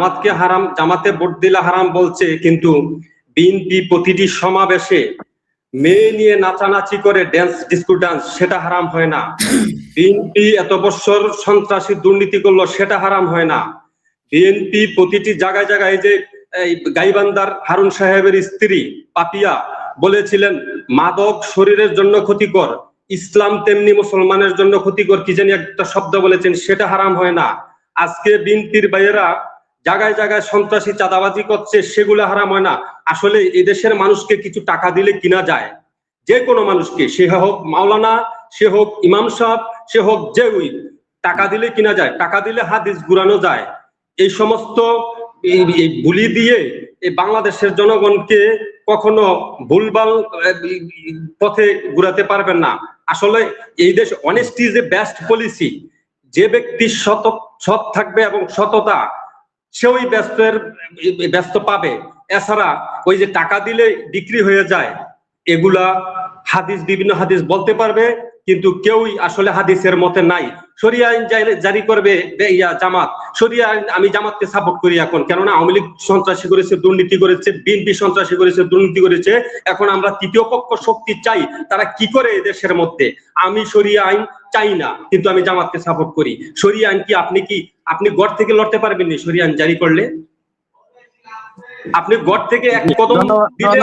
জামাতকে হারাম, জামাতে ভোট দিলে হারাম বলছে, কিন্তু বিএনপি প্রতিটি সমাবেশে মেয়ে নিয়ে নাচানাচি করে ড্যান্স ডিস্কো ডান্স সেটা হারাম হয় না। বিএনপি এত বছর সন্ত্রাসী দুর্নীতি করল, সেটা হারাম হয় না। বিএনপি প্রতিটি জায়গায় জায়গায় যে, এই গাইবান্দার হারুন সাহেবের স্ত্রী পাপিয়া বলেছিলেন, মাদক শরীরের জন্য ক্ষতিকর, ইসলাম তেমনি মুসলমানের জন্য ক্ষতিকর, কি জানি একটা শব্দ বলেছেন, সেটা হারাম হয় না। আজকে বিনতির বাইরা জায়গায় জায়গায় সন্ত্রাসী চাঁদাবাজি করছে সেগুলো হারাম হয় না। আসলে এদেশের মানুষকে কিছু টাকা দিলে কিনা যায়। যে কোনো মানুষকে সে হোক মাওলানা সে হোক ইমাম সাহেব সে হোক যে ওই টাকা দিলে কিনা যায়। টাকা দিলে হাদিস ঘুরানো যায়। এই সমস্ত বুলি দিয়ে এই বাংলাদেশের জনগণকে কখনো ভুলভাল আহ, পথে ঘুরাতে পারবেন না। আসলে এই দেশ honesty is a best policy যে ব্যক্তি সত সৎ থাকবে এবং সততা সে ওই ব্যস্তের ব্যস্ত পাবে। এছাড়া ওই যে টাকা দিলে বিক্রি হয়ে যায়, এগুলা হাদিস, বিভিন্ন হাদিস বলতে পারবে, কিন্তু কেউই আসলে হাদিসের মতে নাই। সরিয়া আইন জারি- করবে ইয়া জামাত। সরিয়া আইন, আমি জামাতকে সাপোর্ট করি এখন, কেননা আওয়ামী লীগ সন্ত্রাসী করেছে, দুর্নীতি করেছে বিএনপি সন্ত্রাসী করেছে, দুর্নীতি করেছে। এখন আমরা তৃতীয় পক্ষ শক্তি চাই, তারা কি করে এই দেশের মধ্যে? আমি সরিয়া আইন চাই না, কিন্তু আমি জামাতকে সাপোর্ট করি। সরিয়া আইন কি আপনি কি আপনি গড় থেকে লড়তে পারবেন না সরিয়া জারি করলে। আপনি গড় থেকে এক কদম দিলে